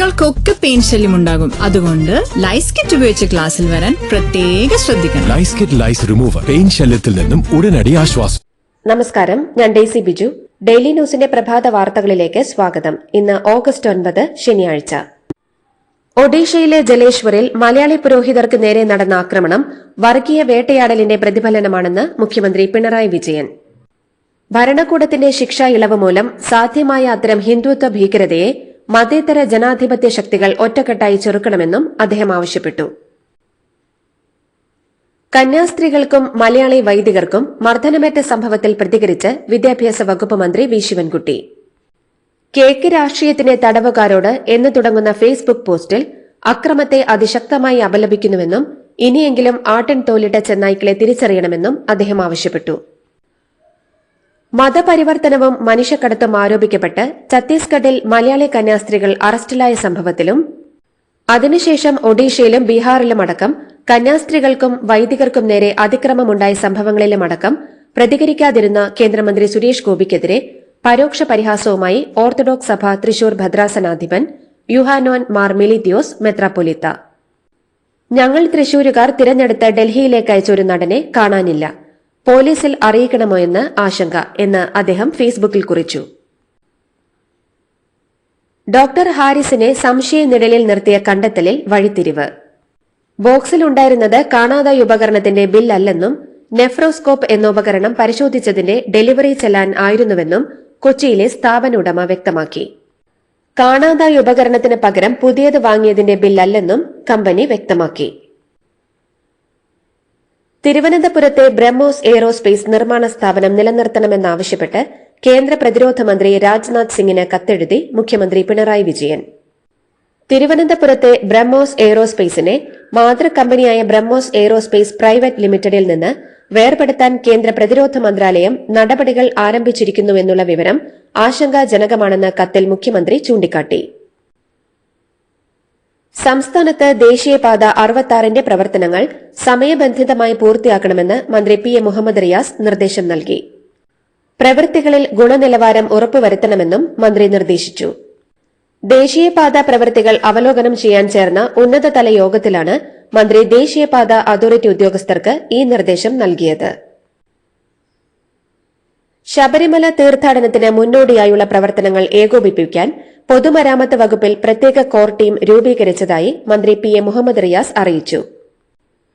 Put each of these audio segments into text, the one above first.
കുട്ടികൾക്കൊക്കെ പെയിൻ ശല്യം ഉണ്ടാകും. അതുകൊണ്ട് ലൈസ് കിറ്റ് ഉപയോഗിച്ച് ക്ലാസ്സിൽ വരാൻ പ്രത്യേക ശ്രദ്ധിക്കണം. Lice kit lice remover pain ശല്യത്തിൽ നിന്നും ഉടനടി ആശ്വാസം. നമസ്കാരം ഞാൻ ഡെയ്സി ബിജു. ഡെയിലി ന്യൂസിന്റെ പ്രഭാത വാർത്തകളിലേക്ക് സ്വാഗതം. ഇന്ന് ഓഗസ്റ്റ് ഒൻപത് ശനിയാഴ്ച. ഒഡീഷയിലെ ജലേശ്വറിൽ മലയാളി പുരോഹിതർക്ക് നേരെ നടന്ന ആക്രമണം വർഗീയ വേട്ടയാടലിന്റെ പ്രതിഫലനമാണെന്ന് മുഖ്യമന്ത്രി പിണറായി വിജയൻ. ഭരണകൂടത്തിന്റെ ശിക്ഷാ ഇളവ് മൂലം സാധ്യമായ അത്തരം ഹിന്ദുത്വ ഭീകരതയെ മതേതര ജനാധിപത്യ ശക്തികൾ ഒറ്റക്കെട്ടായി ചെറുക്കണമെന്നും അദ്ദേഹം ആവശ്യപ്പെട്ടു. കന്യാസ്ത്രീകൾക്കും മലയാളി വൈദികർക്കും മർദ്ദനമേറ്റ സംഭവത്തിൽ പ്രതികരിച്ച് വിദ്യാഭ്യാസ വകുപ്പ് മന്ത്രി വി. ശിവൻകുട്ടി. കേക്ക് രാഷ്ട്രീയത്തിന് തടവുകാരോട് എന്ന് തുടങ്ങുന്ന ഫേസ്ബുക്ക് പോസ്റ്റിൽ അക്രമത്തെ അതിശക്തമായി അപലപിക്കുന്നുവെന്നും ഇനിയെങ്കിലും ആട്ടിൻ തോലിട്ട ചെന്നായ്ക്കളെ തിരിച്ചറിയണമെന്നും അദ്ദേഹം ആവശ്യപ്പെട്ടു. മതപരിവർത്തനവും മനുഷ്യക്കടത്തും ആരോപിക്കപ്പെട്ട് ഛത്തീസ്ഗഡിൽ മലയാളി കന്യാസ്ത്രീകൾ അറസ്റ്റിലായ സംഭവത്തിലും അതിനുശേഷം ഒഡീഷയിലും ബീഹാറിലുമടക്കം കന്യാസ്ത്രീകൾക്കും വൈദികർക്കും നേരെ അതിക്രമമുണ്ടായ സംഭവങ്ങളിലുമടക്കം പ്രതികരിക്കാതിരുന്ന കേന്ദ്രമന്ത്രി സുരേഷ് ഗോപിക്കെതിരെ പരോക്ഷ പരിഹാസവുമായി ഓർത്തഡോക്സ് സഭ തൃശൂർ ഭദ്രാസനാധിപൻ യുഹാനോൻ മാർ മിലിത്യോസ് മെത്രാപ്പൊലിത്ത. ഞങ്ങൾ തൃശൂരുകാർ തിരഞ്ഞെടുത്ത ഡൽഹിയിലേക്ക് അയച്ചൊരു നടനെ കാണാനില്ല. പോലീസിൽ അറിയിക്കണമോ എന്ന് ആശങ്ക എന്ന് അദ്ദേഹം ഫേസ്ബുക്കിൽ കുറിച്ചു. ഡോക്ടർ ഹാരിസിനെ സംശയ നിഴലിൽ നിർത്തിയ കണ്ടെത്തലിൽ വഴിത്തിരിവ്. ബോക്സിലുണ്ടായിരുന്നത് കാണാതായ ഉപകരണത്തിന്റെ ബില്ലല്ലെന്നും നെഫ്രോസ്കോപ്പ് എന്ന ഉപകരണം പരിശോധിച്ചതിന്റെ ഡെലിവറി ചെല്ലാൻ ആയിരുന്നുവെന്നും കൊച്ചിയിലെ സ്ഥാപന ഉടമ വ്യക്തമാക്കി. കാണാതായ ഉപകരണത്തിന് പകരം പുതിയത് വാങ്ങിയതിന്റെ ബില്ലല്ലെന്നും കമ്പനി വ്യക്തമാക്കി. തിരുവനന്തപുരത്തെ ബ്രഹ്മോസ് എയ്റോസ്പേസ് നിർമ്മാണ സ്ഥാപനം നിലനിർത്തണമെന്നാവശ്യപ്പെട്ട് കേന്ദ്ര പ്രതിരോധ മന്ത്രി രാജ്നാഥ് സിംഗിന് കത്തെഴുതി മുഖ്യമന്ത്രി പിണറായി വിജയൻ. തിരുവനന്തപുരത്തെ ബ്രഹ്മോസ് എയ്റോസ്പേസിനെ മാതൃ കമ്പനിയായ ബ്രഹ്മോസ് എയ്റോസ്പേസ് പ്രൈവറ്റ് ലിമിറ്റഡിൽ നിന്ന് വേർപെടുത്താൻ കേന്ദ്ര പ്രതിരോധ മന്ത്രാലയം നടപടികൾ ആരംഭിച്ചിരിക്കുന്നുവെന്നുള്ള വിവരം ആശങ്കാജനകമാണെന്ന് കത്തിൽ മുഖ്യമന്ത്രി ചൂണ്ടിക്കാട്ടി. സംസ്ഥാനത്ത് ദേശീയപാത അറുപത്താറിന്റെ പ്രവർത്തനങ്ങൾ സമയബന്ധിതമായി പൂർത്തിയാക്കണമെന്ന് മന്ത്രി പി എ മുഹമ്മദ് റിയാസ് നിർദ്ദേശം നൽകി. പ്രവൃത്തികളിൽ ഗുണനിലവാരം ഉറപ്പുവരുത്തണമെന്നും മന്ത്രി നിർദ്ദേശിച്ചു. ദേശീയപാത പ്രവൃത്തികൾ അവലോകനം ചെയ്യാൻ ചേർന്ന ഉന്നതതല യോഗത്തിലാണ് മന്ത്രി ദേശീയപാത അതോറിറ്റി ഉദ്യോഗസ്ഥർക്ക് ഈ നിർദ്ദേശം നൽകിയത്. ശബരിമല തീർത്ഥാടനത്തിന് മുന്നോടിയായുള്ള പ്രവർത്തനങ്ങൾ ഏകോപിപ്പിക്കാൻ പൊതുമരാമത്ത് വകുപ്പിൽ പ്രത്യേക കോർ ടീം രൂപീകരിച്ചതായി മന്ത്രി പി എ മുഹമ്മദ് റിയാസ് അറിയിച്ചു.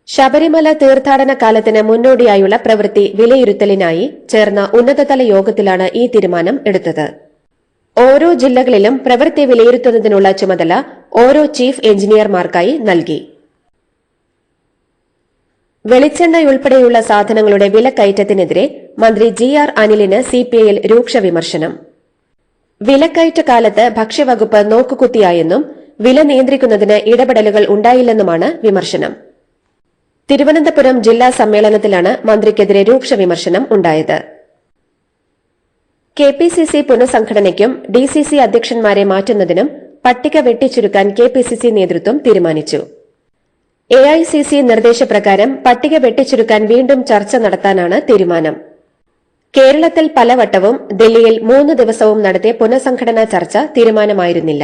ശബരിമല തീർത്ഥാടന കാലത്തിന് മുന്നോടിയായുള്ള പ്രവൃത്തി വിലയിരുത്തലിനായി ചേർന്ന ഉന്നതതല യോഗത്തിലാണ് ഈ തീരുമാനം എടുത്തത്. ഓരോ ജില്ലകളിലും പ്രവൃത്തി വിലയിരുത്തുന്നതിനുള്ള ചുമതല ഓരോ ചീഫ് എഞ്ചിനീയർമാർക്കായി നൽകി. വെളിച്ചെണ്ണയുൾപ്പെടെയുള്ള സാധനങ്ങളുടെ വിലക്കയറ്റത്തിനെതിരെ മന്ത്രി ജി ആർ അനിലിന് സിപിഐയിൽ രൂക്ഷ വിമർശനം. വിലക്കയറ്റ കാലത്ത് ഭക്ഷ്യവകുപ്പ് നോക്കുകുത്തിയായെന്നും വില നിയന്ത്രിക്കുന്നതിന് ഇടപെടലുകൾ ഉണ്ടായില്ലെന്നുമാണ് വിമർശനം. തിരുവനന്തപുരം ജില്ലാ സമ്മേളനത്തിലാണ് മന്ത്രിക്കെതിരെ രൂക്ഷ വിമർശനം ഉണ്ടായത്. കെ പി സി സി പുനഃസംഘടനയ്ക്കും ഡി സി സി അധ്യക്ഷന്മാരെ മാറ്റുന്നതിനും പട്ടിക വെട്ടിച്ചുരുക്കാൻ കെ പി സി സി നേതൃത്വം തീരുമാനിച്ചു. എ ഐ സി സി നിർദ്ദേശപ്രകാരം പട്ടിക വെട്ടിച്ചുരുക്കാൻ വീണ്ടും ചർച്ച നടത്താനാണ് തീരുമാനം. കേരളത്തിൽ പലവട്ടവും ഡൽഹിയിൽ മൂന്ന് ദിവസവും നടത്തിയ പുനഃസംഘടനാ ചർച്ച തീരുമാനമായിരുന്നില്ല.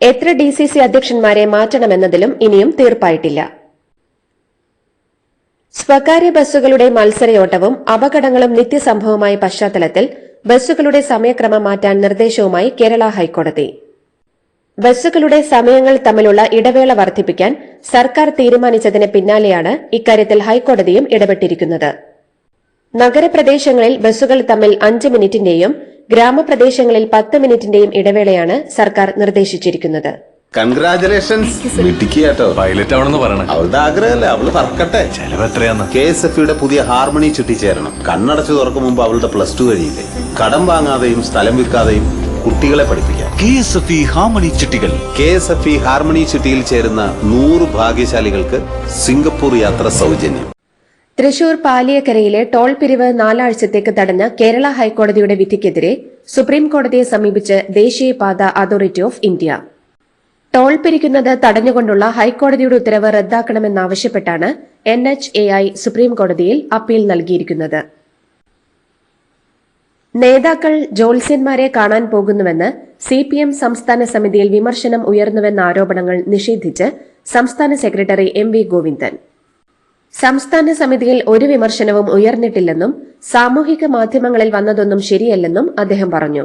എത്ര ഡി സി സി അധ്യക്ഷന്മാരെ മാറ്റണമെന്നതിലും ഇനിയും തീർപ്പായിട്ടില്ല. സ്വകാര്യ ബസ്സുകളുടെ മത്സരയോട്ടവും അപകടങ്ങളും നിത്യസംഭവമായ പശ്ചാത്തലത്തിൽ ബസ്സുകളുടെ സമയക്രമം മാറ്റാൻ നിർദ്ദേശവുമായി കേരള ഹൈക്കോടതി. ബസ്സുകളുടെ സമയങ്ങൾ തമ്മിലുള്ള ഇടവേള വർദ്ധിപ്പിക്കാൻ സർക്കാർ തീരുമാനിച്ചതിന് പിന്നാലെയാണ് ഇക്കാര്യത്തിൽ ഹൈക്കോടതിയും ഇടപെട്ടിരിക്കുന്നത്. നഗരപ്രദേശങ്ങളിൽ ബസ്സുകൾ തമ്മിൽ അഞ്ച് മിനിറ്റിന്റെയും ഗ്രാമപ്രദേശങ്ങളിൽ പത്ത് മിനിറ്റിന്റെയും ഇടവേളയാണ് സർക്കാർ നിർദ്ദേശിച്ചിരിക്കുന്നത്. കൺഗ്രാചുലേഷൻസ് പൈലറ്റ് ആവണമെന്ന് പറയണം. അവളുടെ ആഗ്രഹമല്ലേ? അവൾ പറക്കട്ടെ ചെലവ് എത്രയാന്ന്? കെ എസ് എഫ് യുടെ പുതിയ ഹാർമണി ചുറ്റി ചേരണം കണ്ണടച്ചു തുറക്കും മുമ്പ് അവളുടെ പ്ലസ് ടു കഴിയില്ലേ? കടം വാങ്ങാതെയും സ്ഥലം വിൽക്കാതെയും കുട്ടികളെ പഠിപ്പിക്കാം. K S F E harmony ചിട്ടികൾ K S F E harmony ചിട്ടിയിൽ ചേരുന്ന നൂറ് ഭാഗ്യശാലികൾക്ക് സിംഗപ്പൂർ യാത്ര സൗജന്യം. തൃശൂർ പാലിയക്കരയിലെ ടോൾ പിരിവ് നാലാഴ്ചത്തേക്ക് തടഞ്ഞ കേരള ഹൈക്കോടതിയുടെ വിധിക്കെതിരെ സുപ്രീം കോടതിയെ സമീപിച്ച് ദേശീയപാത അതോറിറ്റി ഓഫ് ഇന്ത്യ. ടോൾ പിരിക്കുന്നത് തടഞ്ഞുകൊണ്ടുള്ള ഹൈക്കോടതിയുടെ ഉത്തരവ് റദ്ദാക്കണമെന്നാവശ്യപ്പെട്ടാണ് N H A I supreme കോടതിയിൽ അപ്പീൽ നൽകിയിരിക്കുന്നത്. നേതാക്കൾ ജോത്സ്യന്മാരെ കാണാൻ പോകുന്നുവെന്ന് സി പി എം സംസ്ഥാന സമിതിയിൽ വിമർശനം ഉയർന്നുവെന്ന ആരോപണങ്ങൾ നിഷേധിച്ച് സംസ്ഥാന സെക്രട്ടറി എം വി ഗോവിന്ദൻ. സംസ്ഥാന സമിതിയിൽ ഒരു വിമർശനവും ഉയർന്നിട്ടില്ലെന്നും സാമൂഹിക മാധ്യമങ്ങളിൽ വന്നതൊന്നും ശരിയല്ലെന്നും അദ്ദേഹം പറഞ്ഞു.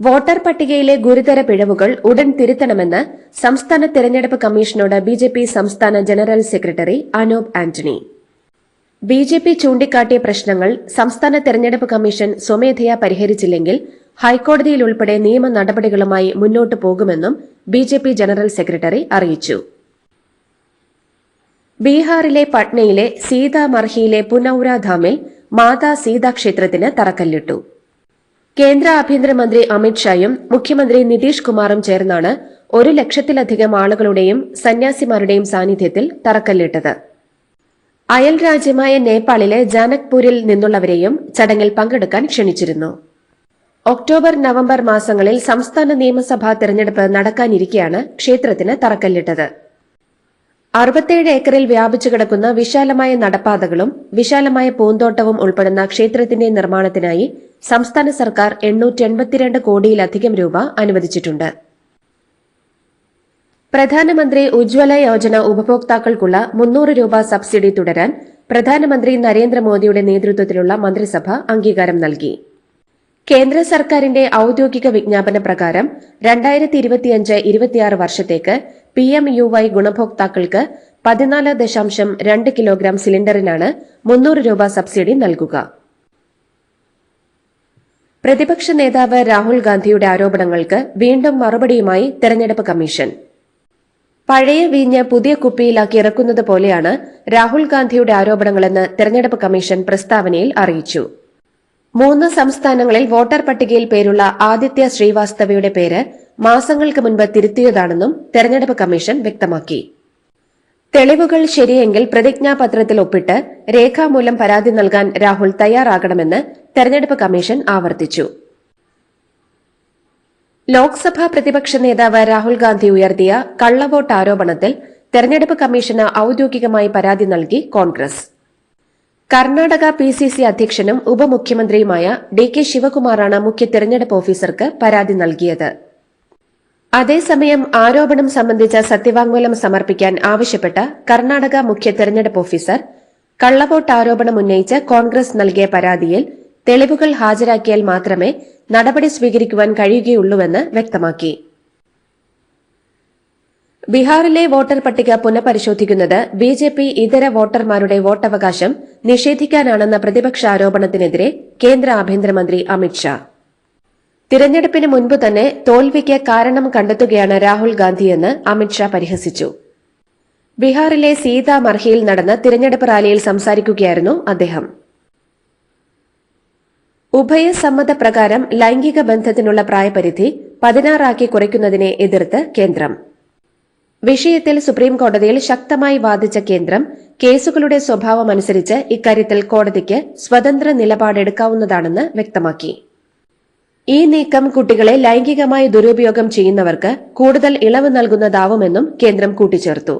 വോട്ടർ പട്ടികയിലെ ഗുരുതര പിഴവുകൾ ഉടൻ തിരുത്തണമെന്ന് സംസ്ഥാന തെരഞ്ഞെടുപ്പ് കമ്മീഷനോട് ബിജെപി സംസ്ഥാന general secretary Anoop Antony. B J P ചൂണ്ടിക്കാട്ടിയ പ്രശ്നങ്ങൾ സംസ്ഥാന തെരഞ്ഞെടുപ്പ് കമ്മീഷൻ സ്വമേധയാ പരിഹരിച്ചില്ലെങ്കിൽ ഹൈക്കോടതിയിൽ ഉൾപ്പെടെ നിയമ നടപടികളുമായി മുന്നോട്ടു പോകുമെന്നും B J P general secretary അറിയിച്ചു. ബീഹാറിലെ പട്നയിലെ സീതാമർഹിയിലെ പുനൌര ധാമിൽ മാതാ സീതാ ക്ഷേത്രത്തിന് തറക്കല്ലിട്ടു. കേന്ദ്ര ആഭ്യന്തരമന്ത്രി അമിത്ഷായും മുഖ്യമന്ത്രി നിതീഷ് കുമാറും ചേർന്നാണ് ഒരു ലക്ഷത്തിലധികം ആളുകളുടെയും സന്യാസിമാരുടെയും സാന്നിധ്യത്തിൽ തറക്കല്ലിട്ടത്. അയൽ രാജ്യമായ നേപ്പാളിലെ ജാനക്പൂരിൽ നിന്നുള്ളവരെയും ചടങ്ങിൽ പങ്കെടുക്കാൻ ക്ഷണിച്ചിരുന്നു. ഒക്ടോബർ നവംബർ മാസങ്ങളിൽ സംസ്ഥാന നിയമസഭാ തെരഞ്ഞെടുപ്പ് നടക്കാനിരിക്കെയാണ് ക്ഷേത്രത്തിന് തറക്കല്ലിട്ടത്. അറുപത്തേഴ് ഏക്കറിൽ വ്യാപിച്ചു കിടക്കുന്ന വിശാലമായ നടപ്പാതകളും വിശാലമായ പൂന്തോട്ടവും ഉൾപ്പെടുന്ന ക്ഷേത്രത്തിന്റെ നിർമ്മാണത്തിനായി സംസ്ഥാന സർക്കാർ എണ്ണൂറ്റി എൺപത്തിരണ്ട് കോടിയിലധികം രൂപ അനുവദിച്ചിട്ടുണ്ട്. പ്രധാനമന്ത്രി ഉജ്ജ്വല യോജന ഉപഭോക്താക്കൾക്കുള്ള മുന്നൂറ് രൂപ സബ്സിഡി തുടരാൻ പ്രധാനമന്ത്രി നരേന്ദ്രമോദിയുടെ നേതൃത്വത്തിലുള്ള മന്ത്രിസഭ അംഗീകാരം നൽകി. കേന്ദ്ര സർക്കാരിന്റെ ഔദ്യോഗിക വിജ്ഞാപന പ്രകാരം രണ്ടായിരത്തി ഇരുപത്തിയഞ്ച് ഇരുപത്തിയാറ് വർഷത്തേക്ക് പി എം യു വൈ ഗുണഭോക്താക്കൾക്ക് പതിനാല് ദശാംശം രണ്ട് കിലോഗ്രാം സിലിണ്ടറിനാണ് മുന്നൂറ് രൂപ സബ്സിഡി നൽകുക. പ്രതിപക്ഷ നേതാവ് രാഹുൽ ഗാന്ധിയുടെ ആരോപണങ്ങൾക്ക് വീണ്ടും മറുപടിയുമായി തെരഞ്ഞെടുപ്പ് കമ്മീഷൻ. പഴയ വീഞ്ഞ് പുതിയ കുപ്പിയിലാക്കി ഇറക്കുന്നത് പോലെയാണ് രാഹുൽ ഗാന്ധിയുടെ ആരോപണങ്ങളെന്ന് തെരഞ്ഞെടുപ്പ് കമ്മീഷൻ പ്രസ്താവനയിൽ അറിയിച്ചു. മൂന്ന് സംസ്ഥാനങ്ങളിൽ വോട്ടർ പട്ടികയിൽ പേരുള്ള ആദിത്യ ശ്രീവാസ്തവയുടെ പേര് മാസങ്ങൾക്ക് മുൻപ് തിരുത്തിയതാണെന്നും തെരഞ്ഞെടുപ്പ് കമ്മീഷൻ വ്യക്തമാക്കി. തെളിവുകൾ ശരിയെങ്കിൽ പ്രതിജ്ഞാപത്രത്തിൽ ഒപ്പിട്ട് രേഖാമൂലം പരാതി നൽകാൻ രാഹുൽ തയ്യാറാകണമെന്ന് തെരഞ്ഞെടുപ്പ് കമ്മീഷൻ ആവർത്തിച്ചു. ലോക്സഭാ പ്രതിപക്ഷ നേതാവ് രാഹുൽ ഗാന്ധി ഉയർത്തിയ കള്ളവോട്ട് ആരോപണത്തിൽ തെരഞ്ഞെടുപ്പ് കമ്മീഷന് ഔദ്യോഗികമായി പരാതി നൽകി Congress. Karnataka P C C അധ്യക്ഷനും ഉപമുഖ്യമന്ത്രിയുമായ ഡി കെ ശിവകുമാറാണ് മുഖ്യ തെരഞ്ഞെടുപ്പ് ഓഫീസർക്ക് പരാതി നൽകിയത്. അതേസമയം ആരോപണം സംബന്ധിച്ച സത്യവാങ്മൂലം സമർപ്പിക്കാൻ ആവശ്യപ്പെട്ട കർണാടക മുഖ്യ തെരഞ്ഞെടുപ്പ് ഓഫീസർ കള്ളവോട്ട് ആരോപണം ഉന്നയിച്ച് കോൺഗ്രസ് നൽകിയ പരാതിയിൽ തെളിവുകൾ ഹാജരാക്കിയാൽ മാത്രമേ നടപടി സ്വീകരിക്കുവാൻ കഴിയുകയുള്ളൂവെന്ന് വ്യക്തമാക്കി. ബീഹാറിലെ വോട്ടർ പട്ടിക പുനഃപരിശോധിക്കുന്നത് ബി ജെ പി ഇതര വോട്ടർമാരുടെ വോട്ടവകാശം നിഷേധിക്കാനാണെന്ന പ്രതിപക്ഷ ആരോപണത്തിനെതിരെ കേന്ദ്ര ആഭ്യന്തരമന്ത്രി അമിത്ഷാ തിരഞ്ഞെടുപ്പിന് മുൻപ് തന്നെ തോൽവിക്ക് കാരണം കണ്ടെത്തുകയാണ് രാഹുൽ ഗാന്ധിയെന്ന് അമിത്ഷാ പരിഹസിച്ചു. ബീഹാറിലെ സീതാമർഹിയിൽ നടന്ന തിരഞ്ഞെടുപ്പ് റാലിയിൽ സംസാരിക്കുകയായിരുന്നു അദ്ദേഹം. ഉഭയസമ്മതപ്രകാരം ലൈംഗിക ബന്ധത്തിനുള്ള പ്രായപരിധി പതിനാറാക്കി കുറയ്ക്കുന്നതിനെ എതിർത്ത് കേന്ദ്രം. വിഷയത്തിൽ സുപ്രീംകോടതിയിൽ ശക്തമായി വാദിച്ച കേന്ദ്രം കേസുകളുടെ സ്വഭാവമനുസരിച്ച് ഇക്കാര്യത്തിൽ കോടതിക്ക് സ്വതന്ത്ര നിലപാടെടുക്കാവുന്നതാണെന്ന് വ്യക്തമാക്കി. ഈ നീക്കം കുട്ടികളെ ലൈംഗികമായി ദുരുപയോഗം ചെയ്യുന്നവർക്ക് കൂടുതൽ ഇളവ് നൽകുന്നതാവുമെന്നും കേന്ദ്രം കൂട്ടിച്ചേർത്തു.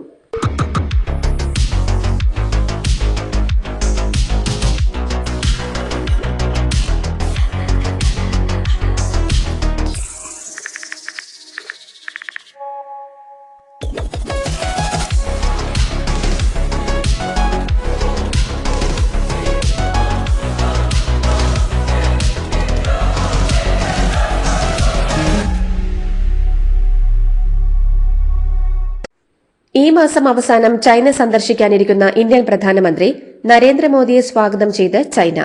മാസം അവസാനം ചൈന സന്ദർശിക്കാനിരിക്കുന്ന ഇന്ത്യൻ പ്രധാനമന്ത്രി നരേന്ദ്രമോദിയെ സ്വാഗതം ചെയ്ത് ചൈന.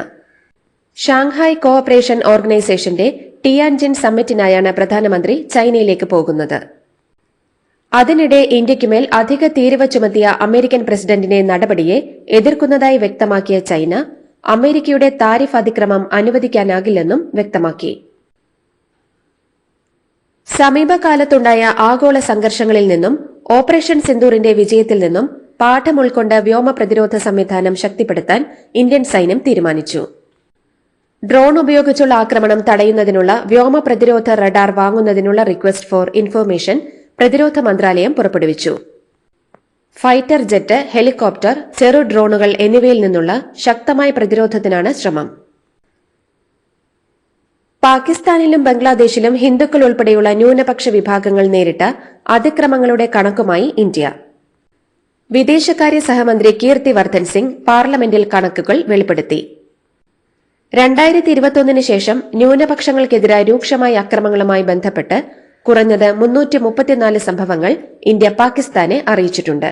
ഷാങ്ഹായ് കോഓപ്പറേഷൻ ഓർഗനൈസേഷന്റെ ടിയാൻജിൻ സമ്മിറ്റിനായാണ് പ്രധാനമന്ത്രി ചൈനയിലേക്ക് പോകുന്നത്. അതിനിടെ ഇന്ത്യയ്ക്കുമേൽ അധിക തീരുവ ചുമത്തിയ അമേരിക്കൻ പ്രസിഡന്റിന്റെ നടപടിയെ എതിർക്കുന്നതായി വ്യക്തമാക്കിയ ചൈന അമേരിക്കയുടെ താരിഫ് അതിക്രമം അനുവദിക്കാനാകില്ലെന്നും വ്യക്തമാക്കി. സമീപകാലത്തുണ്ടായ ആഗോള സംഘർഷങ്ങളിൽ നിന്നും ഓപ്പറേഷൻ സിന്ദൂറിന്റെ വിജയത്തിൽ നിന്നും പാഠം ഉൾക്കൊണ്ട് വ്യോമ പ്രതിരോധ സംവിധാനം ശക്തിപ്പെടുത്താൻ ഇന്ത്യൻ സൈന്യം തീരുമാനിച്ചു. ഡ്രോൺ ഉപയോഗിച്ചുള്ള ആക്രമണം തടയുന്നതിനുള്ള വ്യോമ പ്രതിരോധ റഡാർ വാങ്ങുന്നതിനുള്ള റിക്വസ്റ്റ് ഫോർ ഇൻഫർമേഷൻ പ്രതിരോധ മന്ത്രാലയം പുറപ്പെടുവിച്ചു. ഫൈറ്റർ ജെറ്റ് ഹെലികോപ്റ്റർ ചെറു ഡ്രോണുകൾ എന്നിവയിൽ നിന്നുള്ള ശക്തമായ പ്രതിരോധത്തിനാണ് ശ്രമം. പാകിസ്ഥാനിലും ബംഗ്ലാദേശിലും ഹിന്ദുക്കൾ ഉൾപ്പെടെയുള്ള ന്യൂനപക്ഷ വിഭാഗങ്ങൾ നേരിട്ട അതിക്രമങ്ങളുടെ കണക്കുമായി ഇന്ത്യ. വിദേശകാര്യ സഹമന്ത്രി കീർത്തി വർദ്ധൻ സിംഗ് പാർലമെന്റിൽ കണക്കുകൾ വെളിപ്പെടുത്തി. രണ്ടായിരത്തി ഇരുപത്തൊന്നിന് ശേഷം ന്യൂനപക്ഷങ്ങൾക്കെതിരായ രൂക്ഷമായ അക്രമങ്ങളുമായി ബന്ധപ്പെട്ട് കുറഞ്ഞത് മുന്നൂറ്റി മുപ്പത്തിനാല് സംഭവങ്ങൾ ഇന്ത്യ പാകിസ്ഥാനെ അറിയിച്ചിട്ടുണ്ട്.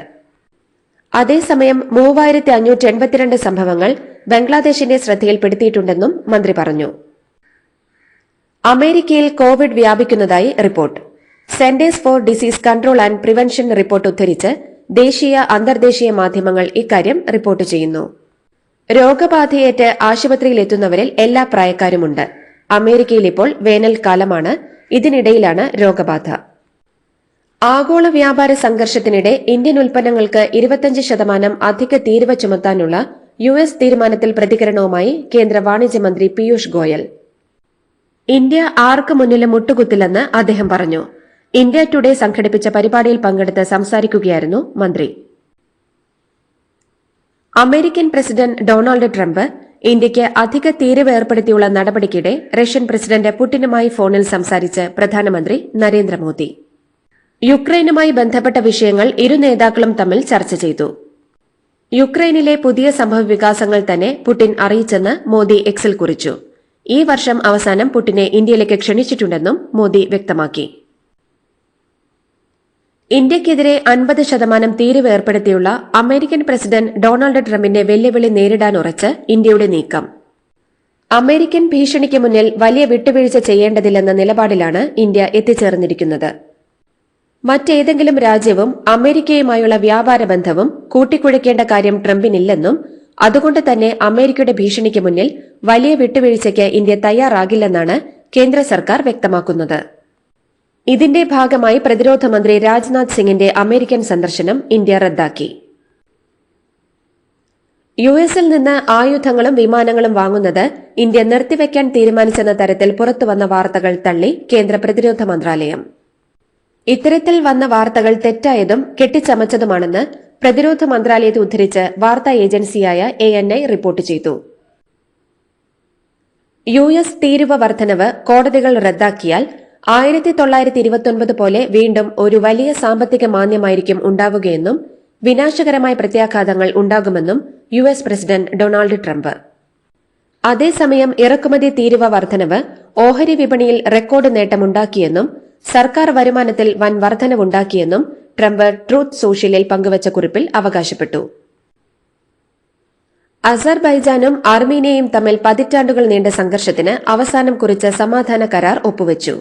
അതേസമയം മൂവായിരത്തി അഞ്ഞൂറ്റി എൺപത്തിരണ്ട് സംഭവങ്ങൾ ബംഗ്ലാദേശിന്റെ ശ്രദ്ധയിൽപ്പെടുത്തിയിട്ടുണ്ടെന്നും മന്ത്രി പറഞ്ഞു. അമേരിക്കയിൽ Covid വ്യാപിക്കുന്നതായി report. Centres for disease control and prevention report ഉദ്ധരിച്ച് ദേശീയ അന്തർദേശീയ മാധ്യമങ്ങൾ ഇക്കാര്യം റിപ്പോർട്ട് ചെയ്യുന്നു. രോഗബാധയേറ്റ് ആശുപത്രിയിലെത്തുന്നവരിൽ എല്ലാ പ്രായക്കാരുമുണ്ട്. അമേരിക്കയിൽ ഇപ്പോൾ വേനൽക്കാലമാണ് ഇതിനിടയിലാണ് രോഗബാധ. ആഗോള വ്യാപാര സംഘർഷത്തിനിടെ ഇന്ത്യൻ ഉൽപ്പന്നങ്ങൾക്ക് ഇരുപത്തിയഞ്ച് ശതമാനം അധിക തീരുവ ചുമത്താനുള്ള യു എസ് തീരുമാനത്തിൽ പ്രതികരണവുമായി കേന്ദ്ര വാണിജ്യമന്ത്രി പീയൂഷ് ഗോയൽ. ഇന്ത്യ ആർക്ക് മുന്നിലും മുട്ടുകുത്തില്ലെന്ന് അദ്ദേഹം പറഞ്ഞു. ഇന്ത്യ ടുഡേ സംഘടിപ്പിച്ച പരിപാടിയിൽ പങ്കെടുത്ത് സംസാരിക്കുകയായിരുന്നു മന്ത്രി. അമേരിക്കൻ പ്രസിഡന്റ് ഡൊണാൾഡ് ട്രംപ് ഇന്ത്യയ്ക്ക് അധിക തീരവ് ഏർപ്പെടുത്തിയുള്ള നടപടിക്കിടെ റഷ്യൻ പ്രസിഡന്റ് പുടിനുമായി ഫോണിൽ സംസാരിച്ച് പ്രധാനമന്ത്രി നരേന്ദ്രമോദി. യുക്രൈനുമായി ബന്ധപ്പെട്ട വിഷയങ്ങൾ ഇരു നേതാക്കളും തമ്മിൽ ചർച്ച ചെയ്തു. യുക്രൈനിലെ പുതിയ സംഭവവികാസങ്ങൾ തന്നെ പുടിൻ അറിയിച്ചെന്ന് മോദി എക്സിൽ കുറിച്ചു. ഈ വർഷം അവസാനം പുടിനെ ഇന്ത്യയിലേക്ക് ക്ഷണിച്ചിട്ടുണ്ടെന്നും മോദി വ്യക്തമാക്കി. ഇന്ത്യക്കെതിരെ അൻപത് ശതമാനം തീരുവ ഏർപ്പെടുത്തിയുള്ള അമേരിക്കൻ പ്രസിഡന്റ് ഡൊണാൾഡ് ട്രംപിന്റെ വെല്ലുവിളി നേരിടാൻ ഉറച്ച് ഇന്ത്യയുടെ നീക്കം. അമേരിക്കൻ ഭീഷണിക്ക് മുന്നിൽ വലിയ വിട്ടുവീഴ്ച ചെയ്യേണ്ടതില്ലെന്ന നിലപാടിലാണ് ഇന്ത്യ എത്തിച്ചേർന്നിരിക്കുന്നത്. മറ്റേതെങ്കിലും രാജ്യവും അമേരിക്കയുമായുള്ള വ്യാപാര ബന്ധവും കൂട്ടിക്കുഴയ്ക്കേണ്ട കാര്യം ട്രംപിനില്ലെന്നും അതുകൊണ്ട് തന്നെ അമേരിക്കയുടെ ഭീഷണിക്ക് മുന്നിൽ വലിയ വിട്ടുവീഴ്ചയ്ക്ക് ഇന്ത്യ തയ്യാറാകില്ലെന്നാണ് കേന്ദ്ര സർക്കാർ വ്യക്തമാക്കുന്നത്. ഇതിന്റെ ഭാഗമായി പ്രതിരോധ മന്ത്രി രാജ്നാഥ് സിംഗിന്റെ അമേരിക്കൻ സന്ദർശനം ഇന്ത്യ റദ്ദാക്കി. യു എസിൽ നിന്ന് ആയുധങ്ങളും വിമാനങ്ങളും വാങ്ങുന്നത് ഇന്ത്യ നിർത്തിവെക്കാൻ തീരുമാനിച്ചെന്ന തരത്തിൽ പുറത്തുവന്ന വാർത്തകൾ തള്ളി കേന്ദ്ര പ്രതിരോധ മന്ത്രാലയം. ഇത്തരത്തിൽ വന്ന വാർത്തകൾ തെറ്റായതും കെട്ടിച്ചമച്ചതുമാണെന്ന് പ്രതിരോധ മന്ത്രാലയത്തെ ഉദ്ധരിച്ച് വാർത്താ ഏജൻസിയായ എ എൻ ഐ റിപ്പോർട്ട് ചെയ്തു. യു എസ് തീരുവ വർധനവ് കോടതികൾ റദ്ദാക്കിയാൽ ആയിരത്തി തൊള്ളായിരത്തി ഇരുപത്തൊൻപത് പോലെ വീണ്ടും ഒരു വലിയ സാമ്പത്തിക മാന്ദ്യമായിരിക്കും ഉണ്ടാവുകയെന്നും വിനാശകരമായ പ്രത്യാഘാതങ്ങൾ ഉണ്ടാകുമെന്നും U S president Donald Trump. അതേസമയം ഇറക്കുമതി തീരുവ വർധനവ് ഓഹരി വിപണിയിൽ റെക്കോർഡ് നേട്ടമുണ്ടാക്കിയെന്നും സർക്കാർ വരുമാനത്തിൽ വൻ വർധനവുണ്ടാക്കിയെന്നും ട്രംപ് ട്രൂത്ത് സോഷ്യലിൽ പങ്കുവച്ച കുറിപ്പിൽ അവകാശപ്പെട്ടു. അസർബൈജാനും ആർമീനിയയും തമ്മിൽ പതിറ്റാണ്ടുകൾ നീണ്ട സംഘർഷത്തിന് അവസാനം കുറിച്ച സമാധാന കരാർ ഒപ്പുവച്ചു.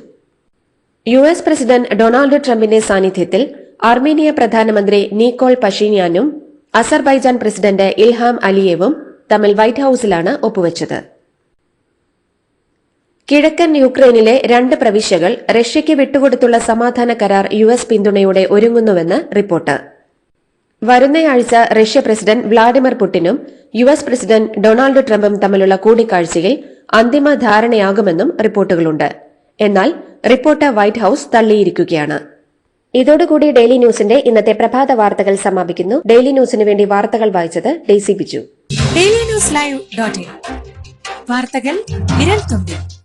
യു എസ് പ്രസിഡന്റ് ഡൊണാൾഡ് ട്രംപിന്റെ സാന്നിധ്യത്തിൽ ആർമീനിയ പ്രധാനമന്ത്രി നീക്കോൾ പഷീനിയാനും അസർബൈജാൻ പ്രസിഡന്റ് ഇൽഹാം അലിയേവും തമ്മിൽ വൈറ്റ് ഹൌസിലാണ് ഒപ്പുവച്ചത്. കിഴക്കൻ യുക്രൈനിലെ രണ്ട് പ്രവിശ്യകൾ റഷ്യയ്ക്ക് വിട്ടുകൊടുത്തുള്ള സമാധാന കരാർ യു എസ് പിന്തുണയോടെ ഒരുങ്ങുന്നുവെന്ന് റിപ്പോർട്ട്. വരുന്നയാഴ്ച റഷ്യ പ്രസിഡന്റ് വ്ളാഡിമിർ പുടിനും യു എസ് പ്രസിഡന്റ് ഡൊണാൾഡ് ട്രംപും തമ്മിലുള്ള കൂടിക്കാഴ്ചയിൽ അന്തിമ ധാരണയാകുമെന്നും റിപ്പോർട്ടുകളുണ്ട്. എന്നാൽ റിപ്പോർട്ട് വൈറ്റ് ഹൌസ് തള്ളിയിരിക്കുകയാണ്. ഇതോടുകൂടി ഡെയിലി ന്യൂസിന്റെ ഇന്നത്തെ പ്രഭാത വാർത്തകൾ സമാപിക്കുന്നു. ഡെയിലി ന്യൂസിന് വേണ്ടി വാർത്തകൾ വായിച്ചത് Daisy Biju. Daily news live വാർത്തകൾ വിരൽ തുമ്പിൽ.